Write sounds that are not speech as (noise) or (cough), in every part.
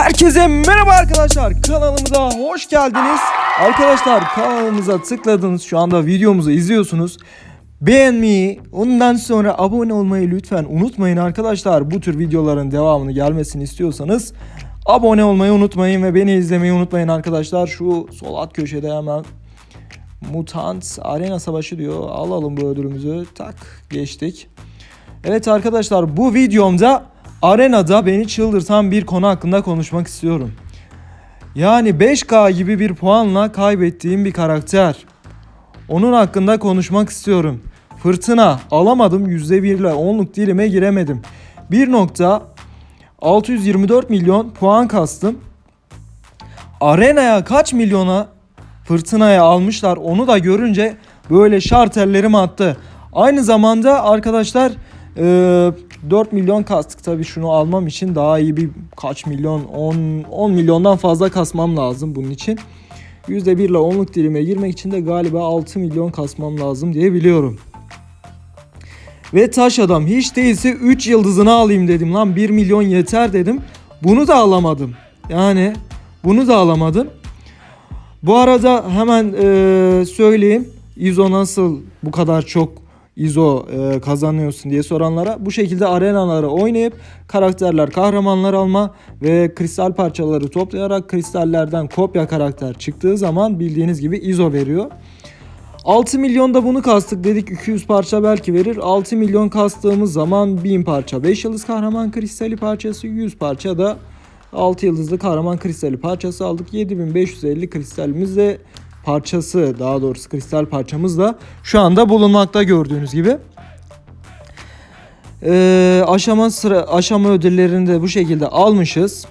Herkese merhaba arkadaşlar. Kanalımıza hoş geldiniz. Arkadaşlar kanalımıza tıkladınız. Şu anda videomuzu izliyorsunuz. Beğenmeyi, ondan sonra abone olmayı lütfen unutmayın arkadaşlar. Bu tür videoların devamını gelmesini istiyorsanız abone olmayı unutmayın ve beni izlemeyi unutmayın arkadaşlar. Şu sol alt köşede hemen Mutant Arena Savaşı diyor. Alalım bu ödülümüzü. Tak geçtik. Evet arkadaşlar bu videomda arenada beni çıldırtan bir konu hakkında konuşmak istiyorum. Yani 5K gibi bir puanla kaybettiğim bir karakter. Onun hakkında konuşmak istiyorum. Fırtına alamadım %1 ile 10'luk dilime giremedim. 1.624 milyon puan kastım. Arenaya kaç milyona fırtınaya almışlar onu da görünce böyle şartellerim attı. Aynı zamanda arkadaşlar e, 4 milyon kastık tabii şunu almam için daha iyi bir kaç milyon 10, 10 milyondan fazla kasmam lazım bunun için. %1 ile 10'luk dilime girmek için de galiba 6 milyon kasmam lazım diye biliyorum. Ve taş adam hiç değilse 3 yıldızını alayım dedim lan 1 milyon yeter dedim. Bunu da alamadım. Yani bunu da alamadım. Bu arada hemen e, söyleyeyim. İzo nasıl bu kadar çok İzo e, kazanıyorsun diye soranlara bu şekilde arenaları oynayıp karakterler kahramanlar alma ve kristal parçaları toplayarak kristallerden kopya karakter çıktığı zaman bildiğiniz gibi İzo veriyor. 6 milyon da bunu kastık dedik 200 parça belki verir. 6 milyon kastığımız zaman 1000 parça 5 yıldız kahraman kristali parçası 100 parça da 6 yıldızlı kahraman kristali parçası aldık. 7550 kristalimiz de parçası daha doğrusu kristal parçamız da şu anda bulunmakta gördüğünüz gibi. Ee, aşama sıra aşama ödüllerini de bu şekilde almışız.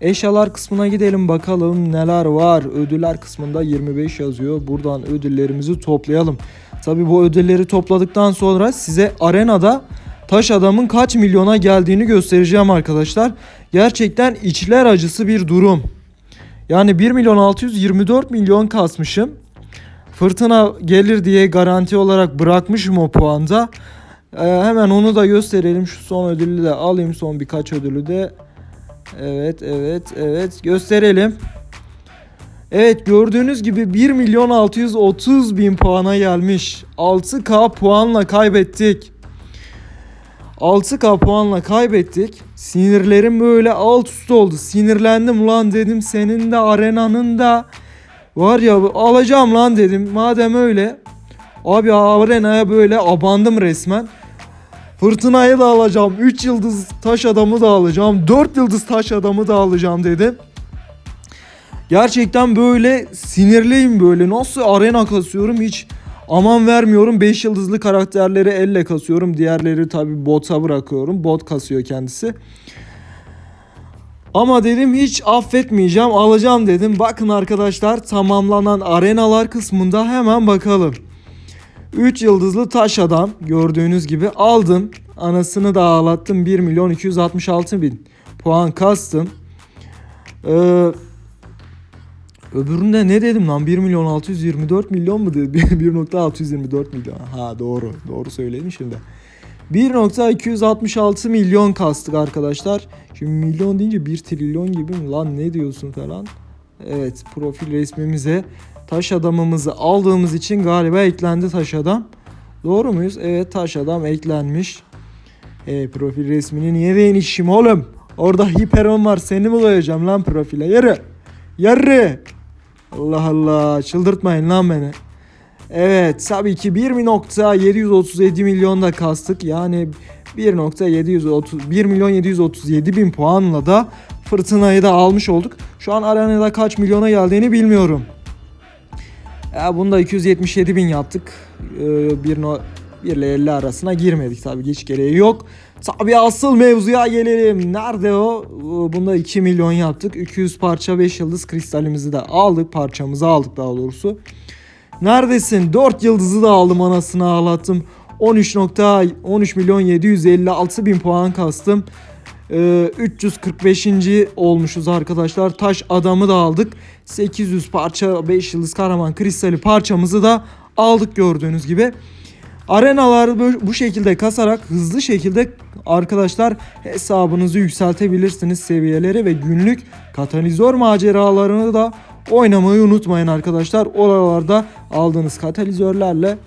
Eşyalar kısmına gidelim bakalım neler var. Ödüller kısmında 25 yazıyor. Buradan ödüllerimizi toplayalım. Tabi bu ödülleri topladıktan sonra size arenada taş adamın kaç milyona geldiğini göstereceğim arkadaşlar. Gerçekten içler acısı bir durum. Yani 1 milyon 624 milyon kasmışım. Fırtına gelir diye garanti olarak bırakmışım o puanda. Ee, hemen onu da gösterelim. Şu son ödülü de alayım. Son birkaç ödülü de. Evet, evet, evet. Gösterelim. Evet gördüğünüz gibi 1 milyon 630 bin puana gelmiş. 6K puanla kaybettik. 6K puanla kaybettik. Sinirlerim böyle alt üst oldu. Sinirlendim lan dedim senin de arenanın da var ya alacağım lan dedim. Madem öyle abi arenaya böyle abandım resmen. Fırtınayı da alacağım. 3 yıldız taş adamı da alacağım. 4 yıldız taş adamı da alacağım dedim. Gerçekten böyle sinirliyim böyle. Nasıl arena kasıyorum hiç aman vermiyorum. 5 yıldızlı karakterleri elle kasıyorum. Diğerleri tabi bota bırakıyorum. Bot kasıyor kendisi. Ama dedim hiç affetmeyeceğim alacağım dedim. Bakın arkadaşlar tamamlanan arenalar kısmında hemen bakalım. 3 yıldızlı taş adam gördüğünüz gibi aldım. Anasını da ağlattım 1 milyon 266 bin puan kastım. Ee, öbüründe ne dedim lan? 1 milyon 624 milyon mu dedi? (laughs) 1.624 milyon. Ha doğru. Doğru söylemişim de 1.266 milyon kastık arkadaşlar. Şimdi milyon deyince 1 trilyon gibi mi lan? Ne diyorsun falan? Evet profil resmimize taş adamımızı aldığımız için galiba eklendi taş adam. Doğru muyuz? Evet taş adam eklenmiş. E, profil resmini niye değinişim oğlum? Orada hiperon var seni mi koyacağım lan profile? Yürü. Yürü Allah Allah çıldırtmayın lan beni. Evet tabii ki 1.737 milyon da kastık. Yani 1.730 1 milyon 737 bin puanla da fırtınayı da almış olduk. Şu an arenada kaç milyona geldiğini bilmiyorum. Ya bunu da 277 bin yaptık. Ee, 1, no, 1 ile 50 arasına girmedik tabii hiç gereği yok. Tabii asıl mevzuya gelelim. Nerede o? Ee, Bunda 2 milyon yaptık. 200 parça 5 yıldız kristalimizi de aldık. Parçamızı aldık daha doğrusu. Neredesin? 4 yıldızı da aldım anasını ağlattım. 13 nokta 13 milyon 756 bin puan kastım. Ee, 345. olmuşuz arkadaşlar. Taş adamı da aldık. 800 parça 5 yıldız kahraman kristali parçamızı da aldık gördüğünüz gibi. Arenaları bu- bu şekilde kasarak hızlı şekilde arkadaşlar hesabınızı yükseltebilirsiniz seviyeleri ve günlük katalizör maceralarını da oynamayı unutmayın arkadaşlar. Oralarda aldığınız katalizörlerle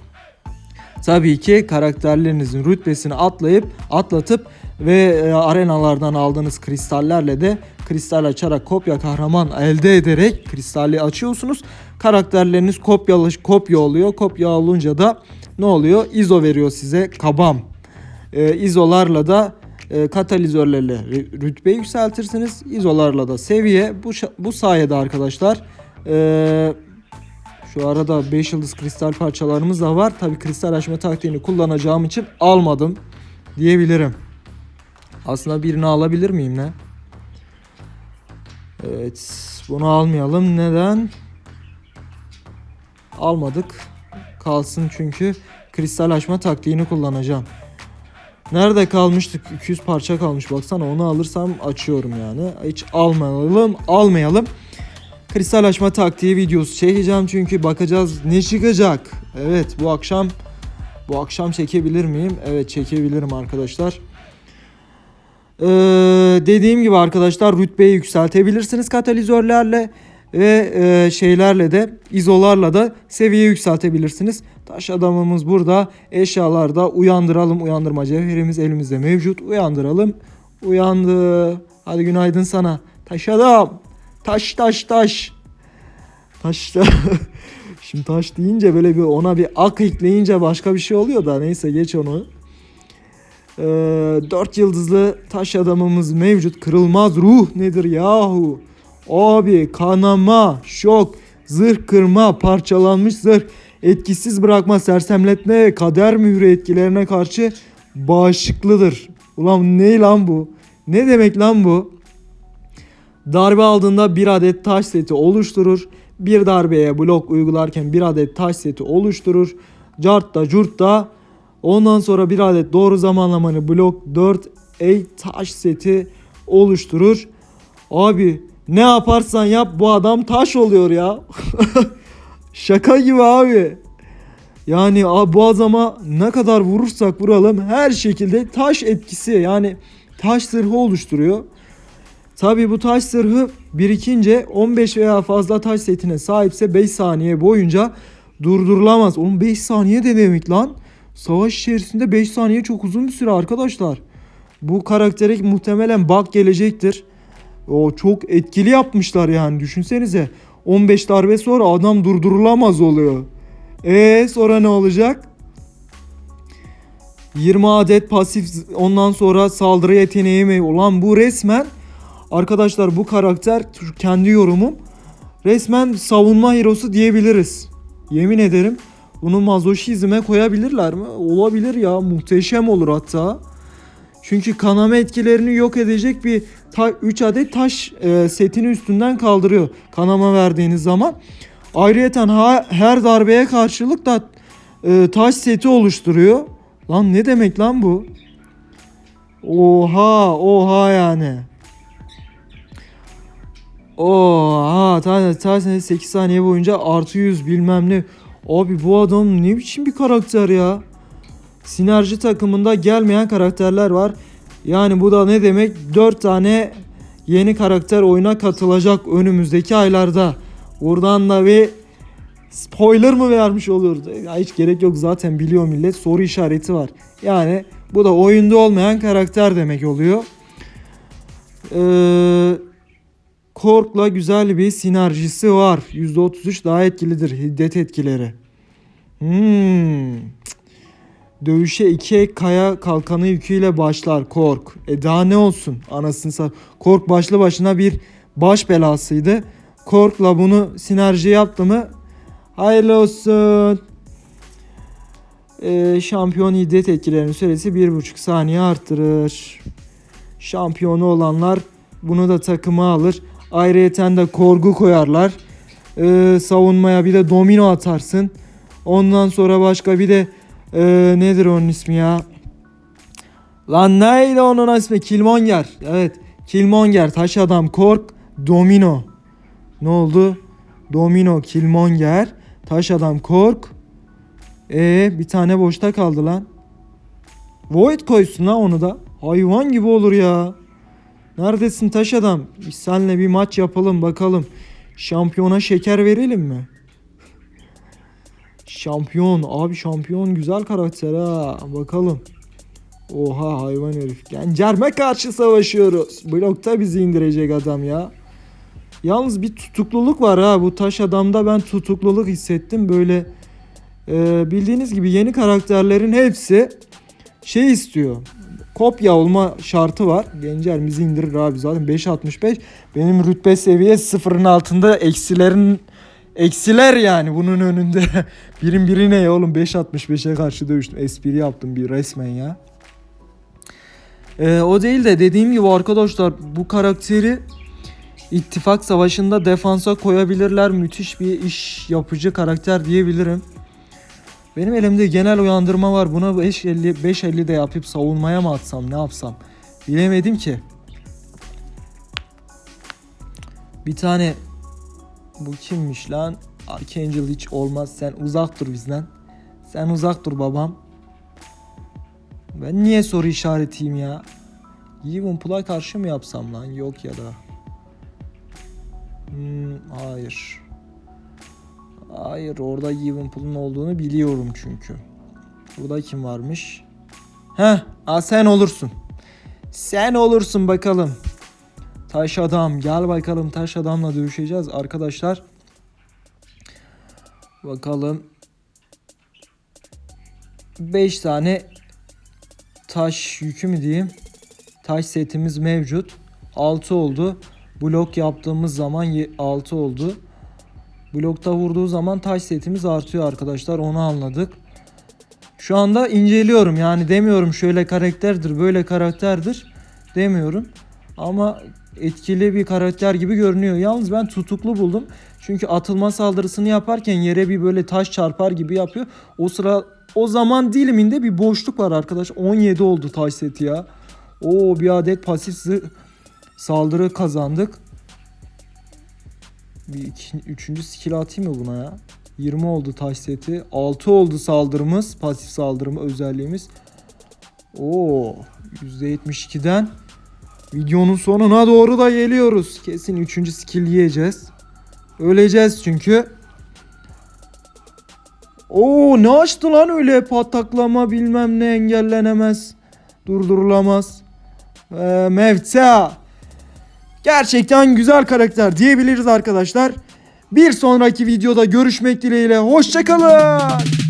tabii ki karakterlerinizin rütbesini atlayıp atlatıp ve e, arenalardan aldığınız kristallerle de kristal açarak kopya kahraman elde ederek kristalli açıyorsunuz. Karakterleriniz kopyalı kopya oluyor. Kopya olunca da ne oluyor? İzo veriyor size kabam. E, izolarla da e, katalizörlerle rü- rütbe yükseltirsiniz. İzolarla da seviye. Bu bu sayede arkadaşlar e, şu arada 5 yıldız kristal parçalarımız da var. Tabi kristal açma taktiğini kullanacağım için almadım diyebilirim. Aslında birini alabilir miyim ne? Evet, bunu almayalım. Neden? Almadık. Kalsın çünkü kristal açma taktiğini kullanacağım. Nerede kalmıştık? 200 parça kalmış baksana onu alırsam açıyorum yani. Hiç almayalım, almayalım. Kristal açma taktiği videosu çekeceğim çünkü bakacağız ne çıkacak. Evet bu akşam bu akşam çekebilir miyim? Evet çekebilirim arkadaşlar. Ee, dediğim gibi arkadaşlar rütbeyi yükseltebilirsiniz katalizörlerle ve e, şeylerle de izolarla da seviye yükseltebilirsiniz. Taş adamımız burada eşyalarda uyandıralım uyandırma cevherimiz elimizde mevcut uyandıralım. Uyandı. Hadi günaydın sana. Taş adam. Taş taş taş. Taş da. (laughs) Şimdi taş deyince böyle bir ona bir ak ekleyince başka bir şey oluyor da neyse geç onu. Ee, 4 yıldızlı taş adamımız mevcut. Kırılmaz ruh nedir yahu? Abi kanama, şok, zırh kırma, parçalanmış zırh, etkisiz bırakma, sersemletme, kader mührü etkilerine karşı bağışıklıdır. Ulan ne lan bu? Ne demek lan bu? Darbe aldığında bir adet taş seti oluşturur. Bir darbeye blok uygularken bir adet taş seti oluşturur. Cart da curt da ondan sonra bir adet doğru zamanlamanı blok 4 ey taş seti oluşturur. Abi ne yaparsan yap bu adam taş oluyor ya. (laughs) Şaka gibi abi. Yani abi bu adama ne kadar vurursak vuralım her şekilde taş etkisi yani taş zırhı oluşturuyor. Tabi bu taş zırhı birikince 15 veya fazla taş setine sahipse 5 saniye boyunca durdurulamaz. Oğlum 5 saniye de demek lan. Savaş içerisinde 5 saniye çok uzun bir süre arkadaşlar. Bu karaktere muhtemelen bug gelecektir. O çok etkili yapmışlar yani düşünsenize. 15 darbe sonra adam durdurulamaz oluyor. E sonra ne olacak? 20 adet pasif ondan sonra saldırı yeteneği mi? Ulan bu resmen arkadaşlar bu karakter kendi yorumum resmen savunma herosu diyebiliriz. Yemin ederim bunu mazoşizme koyabilirler mi? Olabilir ya muhteşem olur hatta. Çünkü kanama etkilerini yok edecek bir 3 adet taş e, setini üstünden kaldırıyor kanama verdiğiniz zaman. Ayrıyeten ha, her darbeye karşılık da e, taş seti oluşturuyor. Lan ne demek lan bu? Oha oha yani. Oha tane tane 8 saniye boyunca artı 100 bilmem ne. Abi bu adam ne biçim bir karakter ya. Sinerji takımında gelmeyen karakterler var. Yani bu da ne demek? 4 tane yeni karakter oyuna katılacak önümüzdeki aylarda. Buradan da bir spoiler mı vermiş oluyoruz? Ya hiç gerek yok zaten biliyor millet. Soru işareti var. Yani bu da oyunda olmayan karakter demek oluyor. Eee Kork'la güzel bir sinerjisi var. %33 daha etkilidir hiddet etkileri. Hmm. Dövüşe iki ek kaya kalkanı yüküyle başlar Kork. E daha ne olsun anasını sat. Kork başlı başına bir baş belasıydı. Kork'la bunu sinerji yaptı mı hayırlı olsun. Ee, şampiyon hiddet etkilerinin süresi 1,5 saniye arttırır. Şampiyonu olanlar bunu da takıma alır. Ayrıyeten de korgu koyarlar. Ee, savunmaya bir de domino atarsın. Ondan sonra başka bir de ee, nedir onun ismi ya? Lan neydi onun ismi? Killmonger. Evet. Killmonger. Taş adam. Kork. Domino. Ne oldu? Domino. Killmonger. Taş adam. Kork. Ee bir tane boşta kaldı lan. Void koysun la onu da. Hayvan gibi olur ya. Neredesin taş adam? Biz seninle bir maç yapalım bakalım. Şampiyona şeker verelim mi? Şampiyon. Abi şampiyon güzel karakter ha. Bakalım. Oha hayvan herif. Gencerme karşı savaşıyoruz. Blokta bizi indirecek adam ya. Yalnız bir tutukluluk var ha. Bu taş adamda ben tutukluluk hissettim. Böyle e, bildiğiniz gibi yeni karakterlerin hepsi şey istiyor. Kopya olma şartı var. Gencer bizi indirir abi zaten 5.65. Benim rütbe seviye sıfırın altında eksilerin eksiler yani bunun önünde. (laughs) Birin biri ne ya oğlum 5.65'e karşı dövüştüm. Espri yaptım bir resmen ya. Ee, o değil de dediğim gibi arkadaşlar bu karakteri ittifak savaşında defansa koyabilirler. Müthiş bir iş yapıcı karakter diyebilirim. Benim elimde genel uyandırma var. Buna 5.50 5.50 de yapıp savunmaya mı atsam ne yapsam bilemedim ki. Bir tane bu kimmiş lan? Archangel hiç olmaz. Sen uzak dur bizden. Sen uzak dur babam. Ben niye soru işaretiyim ya? Evenpool'a karşı mı yapsam lan? Yok ya da. Hmm, hayır. Hayır orada Evenpool'un olduğunu biliyorum çünkü. Burada kim varmış? Heh, aa sen olursun. Sen olursun bakalım. Taş adam gel bakalım taş adamla dövüşeceğiz arkadaşlar. Bakalım. 5 tane taş yükü mü diyeyim? Taş setimiz mevcut. 6 oldu. Blok yaptığımız zaman 6 oldu. Blokta vurduğu zaman taş setimiz artıyor arkadaşlar. Onu anladık. Şu anda inceliyorum. Yani demiyorum şöyle karakterdir, böyle karakterdir demiyorum. Ama etkili bir karakter gibi görünüyor. Yalnız ben tutuklu buldum. Çünkü atılma saldırısını yaparken yere bir böyle taş çarpar gibi yapıyor. O sıra o zaman diliminde bir boşluk var arkadaş. 17 oldu taş seti ya. Oo bir adet pasif saldırı kazandık. Bir iki, üçüncü skill atayım mı buna ya? 20 oldu taş seti. 6 oldu saldırımız. Pasif saldırımı özelliğimiz. Oo %72'den videonun sonuna doğru da geliyoruz. Kesin 3. skill yiyeceğiz. Öleceğiz çünkü. Oo ne açtı lan öyle pataklama bilmem ne engellenemez. Durdurulamaz. Ee, Mevta. Gerçekten güzel karakter diyebiliriz arkadaşlar. Bir sonraki videoda görüşmek dileğiyle. Hoşçakalın.